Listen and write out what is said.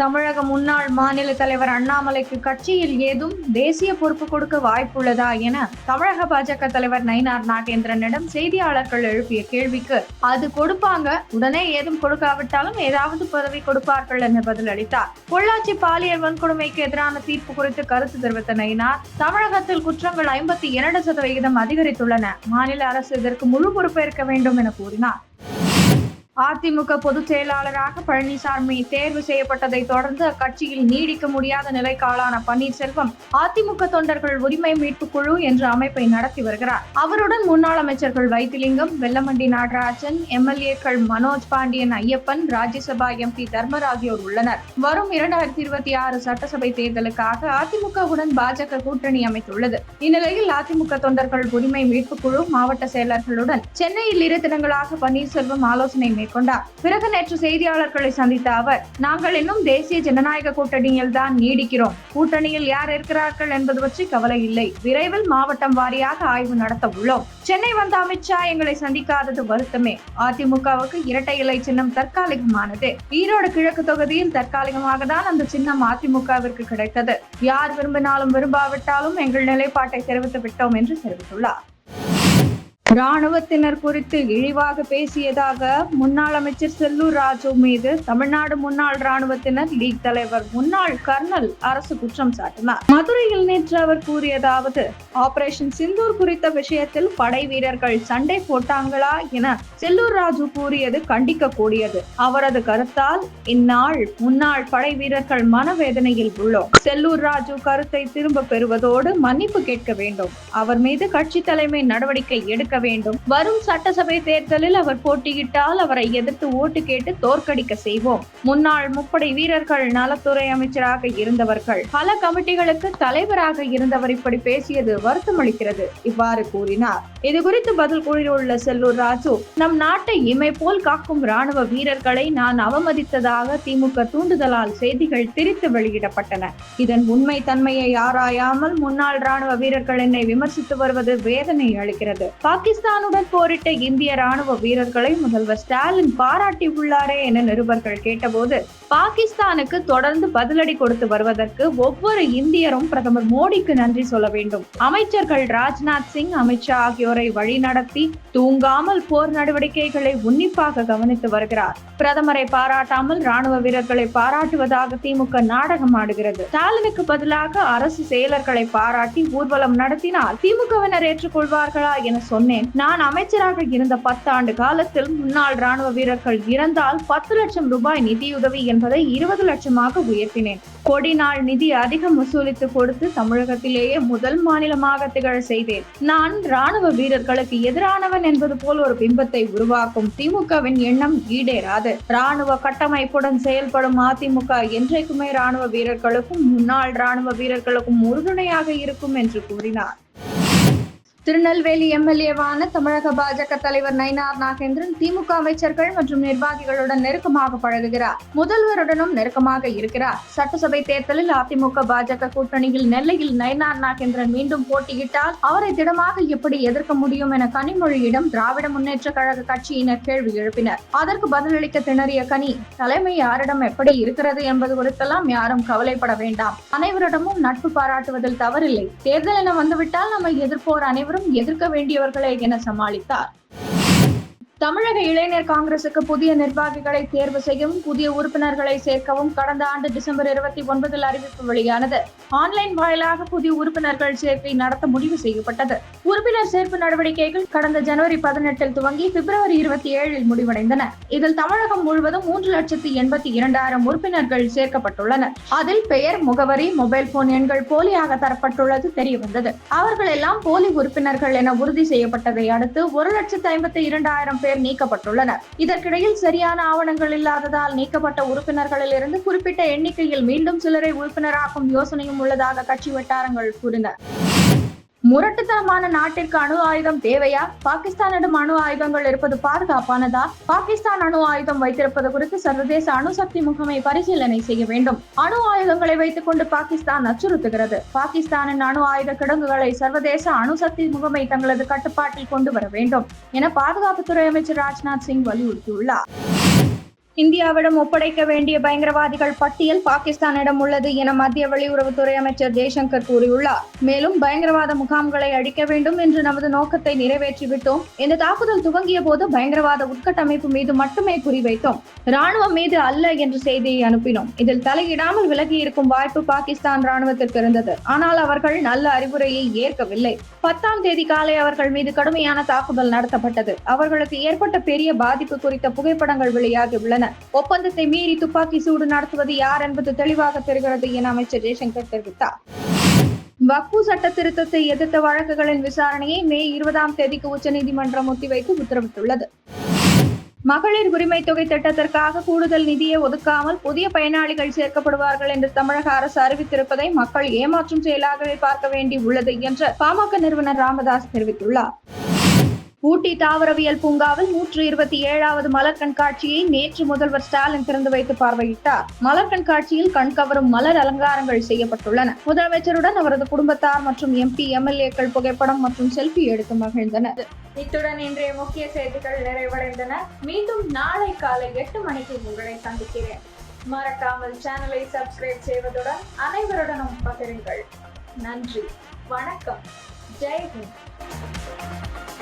தமிழக முன்னாள் மாநில தலைவர் அண்ணாமலைக்கு கட்சியில் ஏதும் தேசிய பொறுப்பு கொடுக்க வாய்ப்புள்ளதா என தமிழக பாஜக தலைவர் நயினார் நாகேந்திரனிடம் செய்தியாளர்கள் எழுப்பிய கேள்விக்கு அது கொடுப்பாங்க உடனே ஏதும் கொடுக்காவிட்டாலும் ஏதாவது பதவி கொடுப்பார்கள் என பதிலளித்தார். பொள்ளாச்சி பாலியல் வன்கொடுமைக்கு எதிரான தீர்ப்பு குறித்து கருத்து தெரிவித்த நயினார் தமிழகத்தில் குற்றங்கள் ஐம்பத்தி இரண்டு சதவிகிதம் அதிகரித்துள்ளன. மாநில அரசு இதற்கு முழு பொறுப்பேற்க வேண்டும் என கூறினார். அதிமுக பொதுச் செயலாளராக பழனிசாமி தேர்வு செய்யப்பட்டதை தொடர்ந்து அக்கட்சியில் நீடிக்க முடியாத நிலைக்காலான பன்னீர்செல்வம் அதிமுக தொண்டர்கள் உரிமை மீட்பு குழு என்ற அமைப்பை நடத்தி வருகிறார். அவருடன் முன்னாள் அமைச்சர்கள் வைத்திலிங்கம் வெல்லமண்டி நாகராஜன் எம்எல்ஏக்கள் மனோஜ் பாண்டியன் ஐயப்பன் ராஜ்யசபா எம்பி தர்மர் ஆகியோர் உள்ளனர். வரும் இரண்டாயிரத்தி இருபத்தி ஆறு சட்டசபை தேர்தலுக்காக அதிமுகவுடன் பாஜக கூட்டணி அமைத்துள்ளது. இந்நிலையில் அதிமுக தொண்டர்கள் உரிமை மீட்பு குழு மாவட்ட செயலர்களுடன் சென்னையில் இரு தினங்களாக பன்னீர்செல்வம் ஆலோசனை மேற்கொண்டார் பிறகு நேற்று செய்தியாளர்களை சந்தித்த அவர் நாங்கள் இன்னும் தேசிய ஜனநாயக கூட்டணியில் தான் நீடிக்கிறோம். கூட்டணியில் யார் இருக்கிறார்கள் என்பது பற்றி கவலை இல்லை. விரைவில் மாவட்டம் வாரியாக ஆய்வு நடத்த உள்ளோம். சென்னை வந்த அமித்ஷா எங்களை சந்திக்காதது வருத்தமே. அதிமுகவுக்கு இரட்டை இலை சின்னம் தற்காலிகமானது. ஈரோடு கிழக்கு தொகுதியில் தற்காலிகமாக தான் அந்த சின்னம் அதிமுகவிற்கு கிடைத்தது. யார் விரும்பினாலும் விரும்பாவிட்டாலும் எங்கள் நிலைப்பாட்டை தெரிவித்து விட்டோம் என்று தெரிவித்துள்ளார். ராணுவத்தினர் குறித்து இழிவாக பேசியதாக முன்னாள் அமைச்சர் செல்லூர் ராஜு மீது தமிழ்நாடு முன்னாள் ராணுவத்தினர் லீக் தலைவர் முன்னாள் கர்னல் அரசு குற்றம் சாட்டினார். மதுரையில் நேற்று அவர் கூறியதாவது ஆபரேஷன் சிந்தூர் குறித்த விஷயத்தில் படை வீரர்கள் சண்டை போட்டாங்களா என செல்லூர் ராஜு கூறியது கண்டிக்க கூடியது அவரது கருத்தால் இந்நாள் முன்னாள் படை வீரர்கள் மனவேதனையில் உள்ளோம். செல்லூர் ராஜு கருத்தை திரும்ப பெறுவதோடு மன்னிப்பு கேட்க வேண்டும். அவர் மீது கட்சி தலைமை நடவடிக்கை எடுக்க வேண்டும். வரும் சட்டசபை தேர்தலில் அவர் போட்டியிட்டால் அவரை எதிர்த்து ஓட்டு கேட்டு தோற்கடிக்க செய்வோம். முன்னாள் முப்படை வீரர்கள் நலத்துறை அமைச்சராக இருந்தவர்கள் பல கமிட்டிகளுக்கு தலைவராக இருந்தவர் இப்படி பேசியது வருத்தமளிக்கிறது. இவ்வாறு கூறினார். இது குறித்து பதில் கூறியுள்ள செல்லூர் ராஜு நம் நாட்டை இமை போல் காக்கும் ராணுவ வீரர்களை நான் அவமதித்ததாக திமுக தூண்டுதலால் செய்திகள் திரித்து வெளியிடப்பட்டன. இதன் உண்மை தன்மையை ஆராயாமல் முன்னாள் ராணுவ வீரர்கள் என்னை விமர்சித்து வருவது வேதனை அளிக்கிறது. பாகிஸ்தான் பாகிஸ்தானுடன் போரிட்ட இந்திய ராணுவ வீரர்களை முதல்வர் ஸ்டாலின் பாராட்டியுள்ளாரே என நிருபர்கள் கேட்டபோது பாகிஸ்தானுக்கு தொடர்ந்து பதிலடி கொடுத்து வருவதற்கு ஒவ்வொரு இந்தியரும் பிரதமர் மோடிக்கு நன்றி சொல்ல வேண்டும். அமைச்சர்கள் ராஜ்நாத் சிங் அமித்ஷா ஆகியோரை வழிநடத்தி தூங்காமல் போர் நடவடிக்கைகளை உன்னிப்பாக கவனித்து வருகிறார். பிரதமரை பாராட்டாமல் ராணுவ வீரர்களை பாராட்டுவதாக திமுக நாடகம் ஆடுகிறது. ஸ்டாலினுக்கு பதிலாக அரசு செயலர்களை பாராட்டி ஊர்வலம் நடத்தினால் திமுகவினர் ஏற்றுக்கொள்வார்களா என சொன்னேன். நான் அமைச்சராக இருந்த பத்தாண்டு காலத்தில் முன்னாள் ராணுவ வீரர்கள் இறந்தால் பத்து லட்சம் ரூபாய் நிதியுதவி என்பதை இருபது லட்சமாக உயர்த்தினேன். கொடி நாள் நிதி அதிகம் வசூலித்து கொடுத்து தமிழகத்திலேயே முதல் மாநிலமாக திகழ செய்தேன். நான் ராணுவ வீரர்களுக்கு எதிரானவன் என்பது போல் ஒரு பிம்பத்தை உருவாக்கும் திமுகவின் எண்ணம் ஈடேறாது. ராணுவ கட்டமைப்புடன் செயல்படும் அதிமுக என்றைக்குமே ராணுவ வீரர்களுக்கும் முன்னாள் ராணுவ வீரர்களுக்கும் உறுதுணையாக இருக்கும் என்று கூறினார். திருநெல்வேலி எம்எல்ஏவான தமிழக பாஜக தலைவர் நயினார் நாகேந்திரன் திமுக அமைச்சர்கள் மற்றும் நிர்வாகிகளுடன் நெருக்கமாக பழகுகிறார். முதல்வருடனும் நெருக்கமாக இருக்கிறார். சட்டசபை தேர்தலில் அதிமுக பாஜக கூட்டணியில் நெல்லையில் நயினார் நாகேந்திரன் மீண்டும் போட்டியிட்டால் அவரை திடமாக எப்படி எதிர்க்க முடியும் என கனிமொழியிடம் திராவிட முன்னேற்ற கழக கட்சியினர் கேள்வி எழுப்பினர். அதற்கு பதிலளிக்க திணறிய கனி தலைமை யாரிடம் எப்படி இருக்கிறது என்பது குறித்தெல்லாம் யாரும் கவலைப்பட வேண்டாம். அனைவரிடமும் நட்பு பாராட்டுவதில் தவறில்லை. தேர்தல் என வந்துவிட்டால் நம்மை எதிர்ப்போர் அனைவரும் அனைவரும் எதிர்க்க வேண்டியவர்களை என சமாளித்தார். தமிழக இளைஞர் காங்கிரசுக்கு புதிய நிர்வாகிகளை தேர்வு செய்யவும் புதிய உறுப்பினர்களை சேர்க்கவும் கடந்த ஆண்டு டிசம்பர் இருபத்தி ஒன்பதில் அறிவிப்பு வெளியானது. ஆன்லைன் வாயிலாக புதிய உறுப்பினர்கள் சேர்க்கை நடத்த முடிவு செய்யப்பட்டது. உறுப்பினர் சேர்ப்பு நடவடிக்கைகள் கடந்த ஜனவரி பதினெட்டில் துவங்கி பிப்ரவரி இருபத்தி ஏழில் முடிவடைந்தன. இதில் தமிழகம் முழுவதும் மூன்று லட்சத்தி எண்பத்தி இரண்டாயிரம் உறுப்பினர்கள் சேர்க்கப்பட்டுள்ளனர் அதில் பெயர் முகவரி மொபைல் போன் எண்கள் போலியாக தரப்பட்டுள்ளது தெரியவந்தது. அவர்கள் எல்லாம் போலி உறுப்பினர்கள் என உறுதி செய்யப்பட்டதை அடுத்து ஒரு லட்சத்து ஐம்பத்தி இரண்டாயிரம் பேர் பேர் நீக்கப்பட்டுள்ளனர். இதற்கிடையில் சரியான ஆவணங்கள் இல்லாததால் நீக்கப்பட்ட உறுப்பினர்களில் இருந்து குறிப்பிட்ட எண்ணிக்கையில் மீண்டும் சிலரை உறுப்பினராக்கும் யோசனையும் உள்ளதாக கட்சி வட்டாரங்கள் கூறின. முரட்டுத்தனமான நாட்டிற்கு அணு ஆயுதம் தேவையா? பாகிஸ்தானிடம் அணு ஆயுதங்கள் இருப்பது பாதுகாப்பானதா? பாகிஸ்தான் அணு ஆயுதம் வைத்திருப்பது குறித்து சர்வதேச அணுசக்தி முகமை பரிசீலனை செய்ய வேண்டும். அணு ஆயுதங்களை வைத்துக் கொண்டு பாகிஸ்தான் அச்சுறுத்துகிறது. பாகிஸ்தானின் அணு ஆயுத கிடங்குகளை சர்வதேச அணுசக்தி முகமை தங்களது கட்டுப்பாட்டில் கொண்டு வர வேண்டும் என பாதுகாப்புத்துறை அமைச்சர் ராஜ்நாத் சிங் வலியுறுத்தியுள்ளார். இந்தியாவிடம் ஒப்படைக்க வேண்டிய பயங்கரவாதிகள் பட்டியல் பாகிஸ்தானிடம் உள்ளது என மத்திய வெளியுறவுத்துறை அமைச்சர் ஜெய்சங்கர் கூறியுள்ளார். மேலும் பயங்கரவாத முகாம்களை அழிக்க வேண்டும் என்று நமது நோக்கத்தை நிறைவேற்றிவிட்டோம். இந்த தாக்குதல் துவங்கிய போது பயங்கரவாத உட்கட்டமைப்பு மீது மட்டுமே குறிவைத்தோம் ராணுவம் மீது அல்ல என்ற செய்தியை அனுப்பினோம். இதில் தலையிடாமல் விலகி இருக்கும் வாய்ப்பு பாகிஸ்தான் ராணுவத்திற்கு இருந்தது. ஆனால் அவர்கள் நல்ல அறிவுரையை ஏற்கவில்லை. பத்தாம் தேதி காலை அவர்கள் மீது கடுமையான தாக்குதல் நடத்தப்பட்டது. அவர்களுக்கு ஏற்பட்ட பெரிய பாதிப்பு குறித்த புகைப்படங்கள் வெளியாகி உள்ளன ஒப்பந்தத்தை மீறி துப்பாக்கி சூடு நடத்துவது யார் என்பது தெளிவாக தெரிகிறது என அமைச்சர் ஜெய்சங்கர் தெரிவித்தார். வக்பு சட்ட திருத்தத்தை எதிர்த்த வழக்குகளின் விசாரணையை மே இருபதாம் தேதிக்கு உச்சநீதிமன்றம் ஒத்திவைத்து உத்தரவிட்டுள்ளது. மகளிர் உரிமை தொகை திட்டத்திற்காக கூடுதல் நிதியை ஒதுக்காமல் புதிய பயனாளிகள் சேர்க்கப்படுவார்கள் என்று தமிழக அரசு அறிவித்திருப்பதை மக்கள் ஏமாற்றும் செயலாகவே பார்க்க வேண்டி உள்ளது என்று பாமக நிறுவனர் ராமதாஸ் தெரிவித்துள்ளார். ஊட்டி தாவரவியல் பூங்காவில் நூற்று இருபத்தி ஏழாவது மலர் கண்காட்சியை நேற்று முதல்வர் ஸ்டாலின் திறந்து வைத்து பார்வையிட்டார். மலர் கண்காட்சியில் கண்கவரும் மலர் அலங்காரங்கள் செய்யப்பட்டுள்ளன. முதலமைச்சருடன் அவரது குடும்பத்தார் மற்றும் எம்பி எம்எல்ஏக்கள் புகைப்படம் மற்றும் செல்ஃபி எடுத்து மகிழ்ந்தனர். இத்துடன் இன்றைய முக்கிய செய்திகள் நிறைவடைந்தன. மீண்டும் நாளை காலை எட்டு மணிக்கு உங்களை சந்திக்கிறேன். மறக்காமல் சேனலை சப்ஸ்கிரைப் செய்வதுடன் அனைவருடனும் பகிருங்கள். நன்றி. வணக்கம். ஜெய் ஹிந்த்.